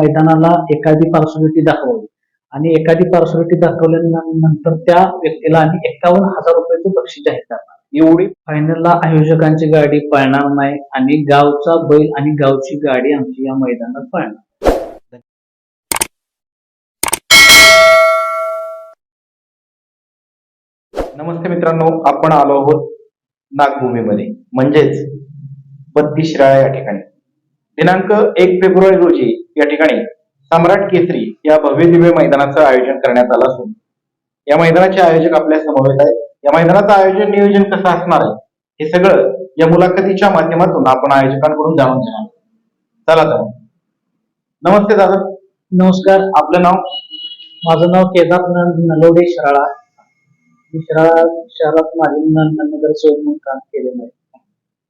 मैदानाला एखादी पार्सोलिटी दाखवावी आणि एखादी पार्सोलिटी दाखवल्यानंतर त्या व्यक्तीला आम्ही एकावन्न हजार रुपयाचं बक्षीस जाहीर करणार. एवढी? फायनलला आयोजकांची गाडी पळणार नाही आणि गावचा बैल आणि गावची गाडी आमची या मैदानात पळणार. नमस्ते मित्रांनो आपण आलो आहोत नागभूमीमध्ये. म्हणजेच बत्तीस शिराळा या ठिकाणी. दिनांक एक फेब्रुवारी रोजी या ठिकाणी सम्राट केसरी या भव्य दिव्य मैदानाचं आयोजन करण्यात आलं असून या मैदानाचे आयोजक आपल्या समवेत आहेत. या मैदानाचं आयोजन नियोजन कसं असणार आहे हे सगळं या मुलाखतीच्या माध्यमातून आपण आयोजकांकडून जाणून घेणार. चला तर नमस्ते दादा. नमस्कार. आपलं नाव? माझं नाव केदार नंद नलवडे शिराळा. मी शिराळा शहरात माझे नगर म्हणून काम केलेलं आहे.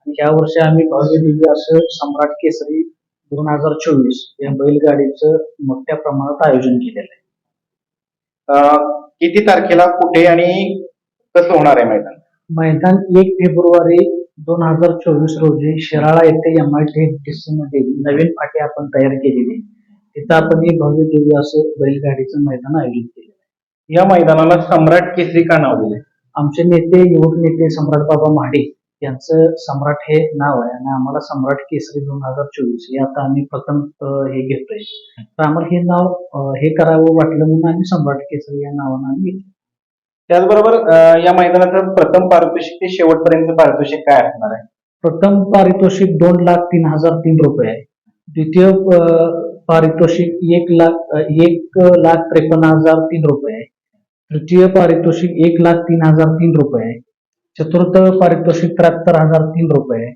आणि या वर्षी आम्ही भव्य दिव्य असं सम्राट केसरी दोन हजार चोवीस या बैलगाडीचं मोठ्या प्रमाणात आयोजन केलेलं आहे. अं, किती तारखेला कुठे आणि कसं होणार आहे मैदान? मैदान एक फेब्रुवारी दोन हजार चोवीस रोजी शिराळा येथे एम आय टी सी मध्ये नवीन फाटी आपण तयार केलेली. तिथं आपण एक भव्य दिव्य असं बैलगाडीचं मैदान आयोजित केलेलं आहे. या मैदानाला सम्राट केसरी का नाव दिले आमचे नेते युवक नेते सम्राट बाबा महाडे यांचं सम्राट हे नाव आहे आणि आम्हाला सम्राट केसरी दोन हजार चोवीस हे आता आम्ही प्रथम हे घेतोय. तर आम्हाला हे नाव हे करावं वाटलं म्हणून आम्ही सम्राट केसरी या नावानं आम्ही त्याचबरोबर या मैदानाचं प्रथम पारितोषिक ते शेवटपर्यंत पारितोषिक काय असणार आहे? प्रथम पारितोषिक दोन लाख तीन हजार तीन रुपये आहे. द्वितीय पारितोषिक एक लाख एक लाख त्रेपन्न हजार तीन रुपये आहे. तृतीय पारितोषिक एक लाख तीन हजार तीन रुपये आहे. चतुर्थ पारितोषिक त्र्याहत्तर हजार तीन रुपये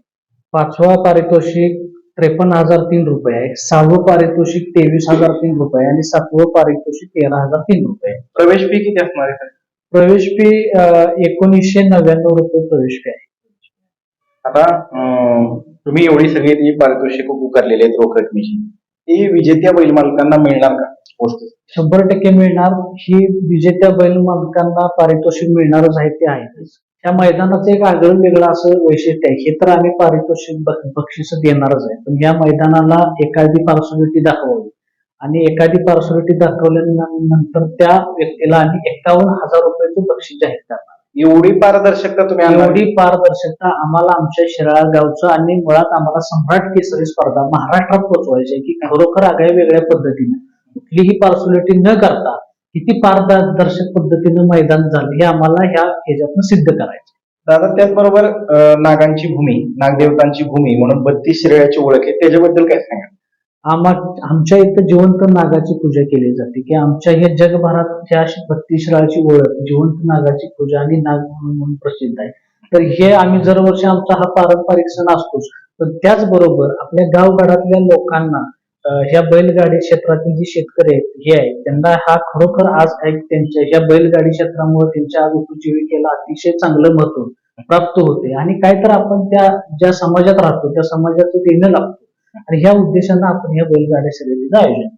पाचवा पारितोषिक त्रेपन्न हजार तीन रुपये सहावं पारितोषिक तेवीस हजार तीन रुपये आणि सातवं पारितोषिक तेरा हजार तीन रुपये. प्रवेश फी किती असणार आहे? प्रवेश फी एकोणीसशे नव्याण्णव रुपये प्रवेश फी आहे. आता तुम्ही एवढी सगळी ती पारितोषिक उकारलेली आहेत रोख रकमेची ती विजेत्या बैल मालकांना मिळणार का? शंभर टक्के मिळणार. ही विजेत्या बैल मालकांना पारितोषिक मिळणारच आहे ते आहेच त्या मैदानाचं एक आगळं वेगळं असं वैशिष्ट्य आहे. हे तर आम्ही पारितोषिक बक्षीस देणारच आहे. पण या मैदानाला एखादी पार्सोलिटी दाखवावी. आणि एखादी पार्सोलिटी दाखवल्यानंतर त्या व्यक्तीला आम्ही एकावन्न हजार रुपयाचं बक्षीस जाहीर करणार. एवढी पारदर्शकता तुम्ही एवढी पारदर्शकता आम्हाला आमच्या शिराळा गावचं आणि मुळात आम्हाला सम्राट केसरी स्पर्धा महाराष्ट्रात पोहोचवायची आहे की खरोखर आगळ्या वेगळ्या पद्धतीने कुठलीही पार्सोलिटी न करता किती पारदर्शक पद्धतीनं मैदान झालं हे आम्हाला ह्या ह्याच्यातनं सिद्ध करायचं. दादा त्याचबरोबर नागांची भूमी नागदेवतांची भूमी म्हणून बत्तीस शिराळ्याची ओळख आहे त्याच्याबद्दल काय सांगा आम्हा आमच्या इथं जिवंत नागाची पूजा केली जाते की आमच्या ह्या जगभरात ह्या बत्तीस राळची ओळख जिवंत नागाची पूजा आणि नाग म्हणून म्हणून प्रसिद्ध आहे. तर हे आम्ही दरवर्षी आमचा हा पारंपरिक सण असतोच पण त्याचबरोबर आपल्या गावगाडातल्या लोकांना ह्या बैलगाडी क्षेत्रातील जे शेतकरी आहेत हे आहेत त्यांना हा खरोखर आज एक त्यांच्या ह्या बैलगाडी क्षेत्रामुळे त्यांच्या आज उपजीविकेला अतिशय चांगलं महत्त्व प्राप्त होते. आणि काय तर आपण त्या ज्या समाजात राहतो त्या समाजाचं देणं लागतो. आणि ह्या उद्देशानं आपण ह्या बैलगाड्या शर्यतीचं आयोजन.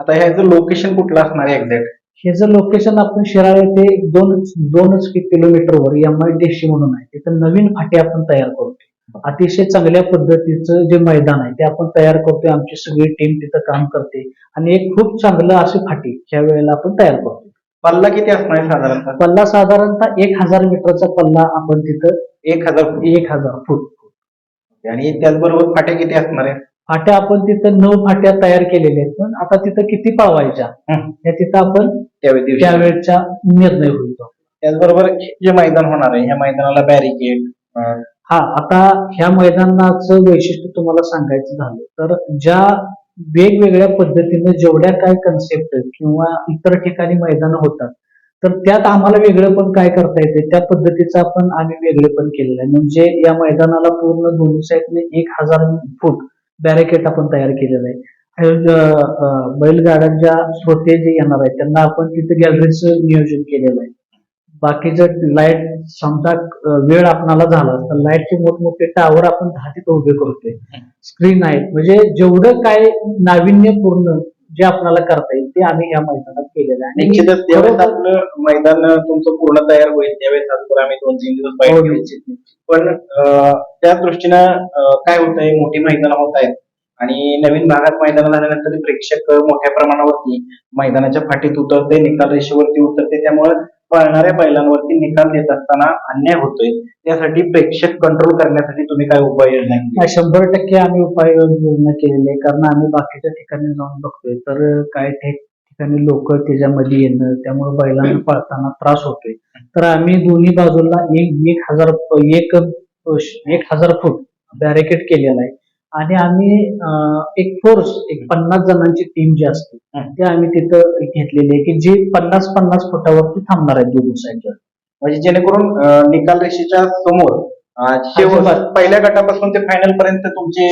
आता ह्याचं लोकेशन कुठलं असणार आहे एक्झॅक्ट हे जर लोकेशन आपण शिराळे ते दोन दोनच किलोमीटरवर एम आय म्हणून आहे. तिथं नवीन फाटी आपण तयार करतोय अतिशय चांगल्या पद्धतीचं जे मैदान आहे ते आपण तयार करतोय आमची सगळी टीम तिथं काम करते आणि एक खूप चांगलं अशी फाटी ह्या वेळेला आपण तयार करतोय पल्ला किती असणार आहे साधारणतः पल्ला साधारणतः एक हजार मीटरचा पल्ला आपण तिथं एक हजार फूट. एक हजार फूट आणि त्याचबरोबर फाट्या किती असणार आहे फाट्या आपण तिथं नऊ फाट्या तयार केलेल्या आहेत पण आता तिथं किती पळवायच्या हं. हे तिथं आपण त्यावेळी दिवशी. त्यावेळेचा निर्णय होईल तो. त्याचबरोबर हे जे मैदान होणार आहे ह्या मैदानाला बॅरिकेड हा आता ह्या मैदानाचं वैशिष्ट्य तुम्हाला सांगायचं झालं तर ज्या वेगवेगळ्या पद्धतीने जेवढ्या काय कन्सेप्ट किंवा इतर ठिकाणी मैदान होतात तर त्यात आम्हाला वेगळं पण काय करता येते त्या पद्धतीचं आपण आम्ही वेगळे पण केलेलं आहे. म्हणजे या मैदानाला पूर्ण दोन्ही साईडने एक हजार फूट बॅरिकेड आपण तयार केलेलं आहे. बैलगाड्यांच्या श्रोते जे येणार आहेत त्यांना आपण तिथे गॅलरीचं नियोजन केलेलं आहे. बाकीचं लाइट समजा वेळ आपणाला झाला तर लाईटचे मोठमोठे टावर आपण दहा तिथं उभे करतोय. स्क्रीन आहेत. म्हणजे जेवढं काय नाविन्यपूर्ण जे आपल्याला करता येईल ते आम्ही या मैदानात केलेलं आहे. निश्चितच ज्यावेळेस आपलं मैदान तुमचं पूर्ण तयार होईल. त्यावेळेस आजवर आम्ही दोन तीन दिवस हो. निश्चित, निश्चित. पण त्या दृष्टीनं काय होत आहे मोठी मैदान होत आहेत. आणि नवीन भागात मैदान झाल्यानंतर प्रेक्षक मोठ्या प्रमाणावरती मैदानाच्या फाटीत उतरते निकाल रेषेवरती उतरते त्यामुळे पळणाऱ्या बैलांवरती निकाल देत असताना अन्याय होतोय. त्यासाठी प्रेक्षक कंट्रोल करण्यासाठी तुम्ही काय उपाययोजना केली? शंभर टक्के आम्ही उपाययोजना केलेली आहे. कारण आम्ही बाकीच्या ठिकाणी जाऊन बघतोय. तर काही ठिक- ठिकाणी लोक त्याच्यामध्ये येणं त्यामुळे बैलांना पळताना त्रास होतोय. तर आम्ही दोन्ही बाजूला एक एक हजार एक एक हजार फूट बॅरिकेड केलेला आहे. आणि आम्ही एक फोर्स एक पन्नास जणांची टीम जी असते. ते आम्ही तिथं घेतलेली आहे की जी पन्नास पन्नास फुटावरती थांबणार आहे दोन्ही साईडला म्हणजे जेणेकरून निकाल रेषेच्या समोर. पहिल्या गटापासून ते फायनल पर्यंत तुमचे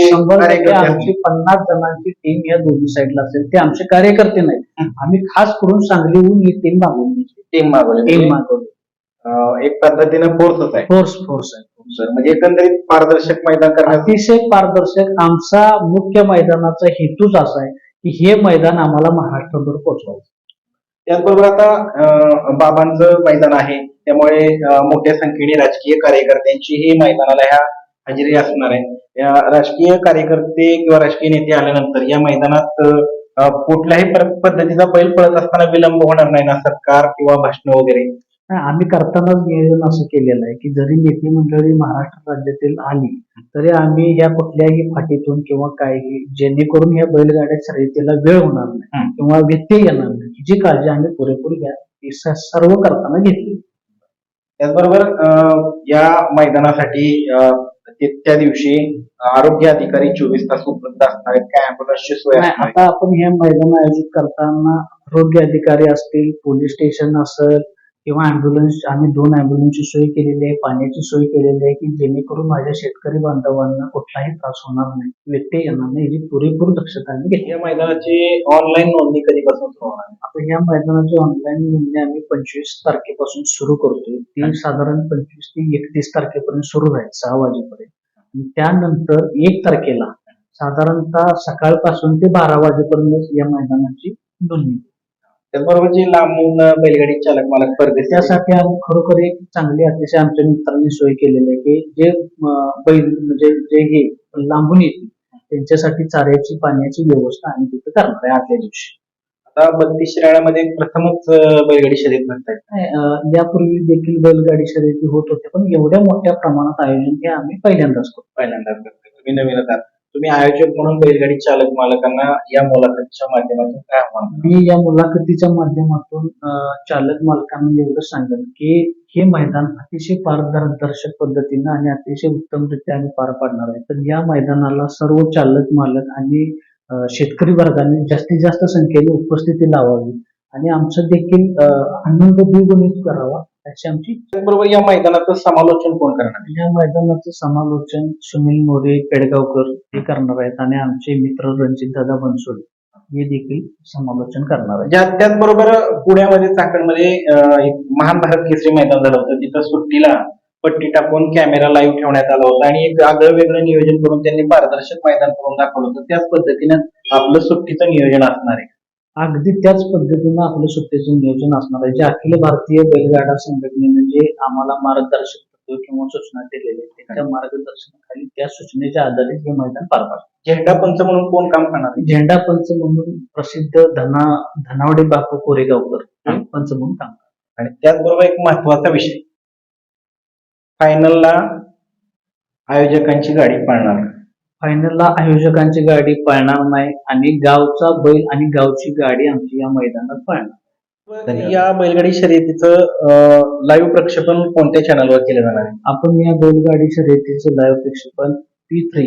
आमची पन्नास जणांची टीम या दोन्ही साईडला असेल ते आमचे कार्यकर्ते नाहीत. हं. आम्ही खास करून सांगलीहून ही टीम मागवून घेतली टीम मागवली. टीम मागवली. एक पद्धतीनं फोर्सच आहे. फोर्स फोर्स आहे. सर म्हणजे एकंदरीत पारदर्शक मैदान करण्यासाठी अतिशय पारदर्शक आमचा मुख्य मैदानाचा हेतूच असा आहे की हे मैदान आम्हाला महाराष्ट्रभर पोहोचवायचं. त्याचबरोबर आता अं, बाबांचं मैदान आहे. त्यामुळे अं, मोठ्या संख्येने राजकीय कार्यकर्त्यांची ही मैदानाला ह्या हजेरी असणार आहे. या राजकीय कार्यकर्ते किंवा राजकीय नेते आल्यानंतर या मैदानात अं, कुठल्याही प्र- पद्धतीचा बैल पळत असताना विलंब होणार नाही ना सरकार किंवा भाषण वगैरे. आम्ही करतानाच नियोजन असं केलेलं आहे की जरी नेते मंडळी महाराष्ट्र राज्यातील आली तरी आम्ही ह्या कुठल्याही फाटीतून किंवा काही जेणेकरून ह्या बैलगाड्या शर्यतीला वेळ होणार नाही. किंवा व्यत्यय येणार नाही जी काळजी आम्ही पुरेपूर घ्या सर्व करताना घेतली त्याचबरोबर या मैदानासाठी त्या दिवशी आरोग्य अधिकारी चोवीस तास उपलब्ध असणार आहेत काय अँब्युलन्सची सोय? आता आपण हे मैदान आयोजित करताना आरोग्य अधिकारी असतील पोलीस स्टेशन असेल किंवा अँब्युलन्स आम्ही दोन अँब्युलन्सची सोय केलेली आहे पाण्याची सोय केलेली आहे की जेणेकरून माझ्या शेतकरी बांधवांना कुठलाही त्रास होणार नाही व्यत्यय येणार नाही याची पुरेपूर दक्षता आम्ही घेतली. या मैदानाची ऑनलाईन नोंदणी कधीपासून सुरू होणार आहे? आपण या मैदानाची ऑनलाईन नोंदणी आम्ही पंचवीस तारखेपासून सुरू करतोय. ती साधारण पंचवीस ते एकतीस तारखेपर्यंत सुरू राहील सहा वाजेपर्यंत. आणि त्यानंतर एक तारखेला साधारणतः सकाळपासून ते बारा वाजेपर्यंत या मैदानाची नोंदणी. त्याचबरोबर जे लांबून बैलगाडी चालक मालक परदेशी त्यासाठी आम्ही खरोखर एक चांगली अतिशय आमच्या मित्रांनी सोय केलेली आहे की जे बैल म्हणजे जे हे लांबून येतील त्यांच्यासाठी चाऱ्याची पाण्याची व्यवस्था आम्ही तिथे करणार आहे आदल्या दिवशी. आता बत्तीस शिराळ्यामध्ये प्रथमच बैलगाडी शर्यत म्हणतायत यापूर्वी देखील बैलगाडी शर्यती होत होते पण एवढ्या मोठ्या प्रमाणात आयोजन हे आम्ही पहिल्यांदाच करतो. पहिल्यांदा करताय. तुम्ही नवीन तुम्ही आयोजक म्हणून बैलगाडी चालक मालकांना या मुलाखतीच्या माध्यमातून काय आव्हान मी या मुलाखतीच्या माध्यमातून चालक मालकांना एवढं सांगेन की हे मैदान अतिशय पारदर्शक पद्धतीनं आणि अतिशय उत्तमरित्या आम्ही पार पाडणार आहे. तर या मैदानाला सर्व चालक मालक आणि शेतकरी वर्गाने जास्तीत जास्त संख्येने उपस्थिती लावावी. आणि आमचं देखील आनंद द्विगुणित करावा. अशी आमची त्याचबरोबर या मैदानाचं समालोचन कोण करणार? आहे? या मैदानाचं समालोचन सुनील मोरे पेडगावकर हे करणार आहेत आणि आमचे मित्र रणजित दादा बनसोडे हे देखील समालोचन करणार आहेत. ज्या त्याचबरोबर पुण्यामध्ये चाकणमध्ये अं, एक महान भारत केसरी मैदान झालं होतं. तिथं सुट्टीला पट्टी टाकून कॅमेरा लाईव्ह ठेवण्यात आला होता आणि एक आगळं वेगळं नियोजन करून त्यांनी पारदर्शक मैदान करून दाखवलं होतं. त्याच पद्धतीनं आपलं सुट्टीचं नियोजन असणार आहे. अगदी त्याच पद्धतीनं आपलं सुट्टीचं नियोजन असणार आहे. जे अखिल भारतीय बैलगाडा संघटनेने जे आम्हाला मार्गदर्शक तत्व किंवा सूचना दिलेल्या आहेत त्याच्या मार्गदर्शनाखाली त्या सूचनेच्या आधारे हे मैदान पार पाडतं झेंडा पंच म्हणून कोण काम करणार आहे? झेंडा पंच म्हणून प्रसिद्ध धना धनावडे बापू कोरेगावकर पंच म्हणून काम करतात. आणि त्याचबरोबर एक महत्त्वाचा विषय. फायनलला आयोजकांची गाडी पळणार. फायनलला आयोजकांची गाडी पळणार नाही आणि गावचा बैल आणि गावची गाडी आमची या मैदानात पळणार. तर या बैलगाडी शर्यतीचं लाईव्ह प्रक्षेपण कोणत्या चॅनलवर केलं जाणार आहे? आपण या बैलगाडी शर्यतीचं लाईव्ह प्रक्षेपण पी थ्री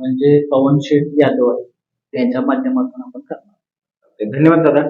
म्हणजे पवन शेठ यादव आहे. त्यांच्या माध्यमातून आपण करणार. धन्यवाद दादा.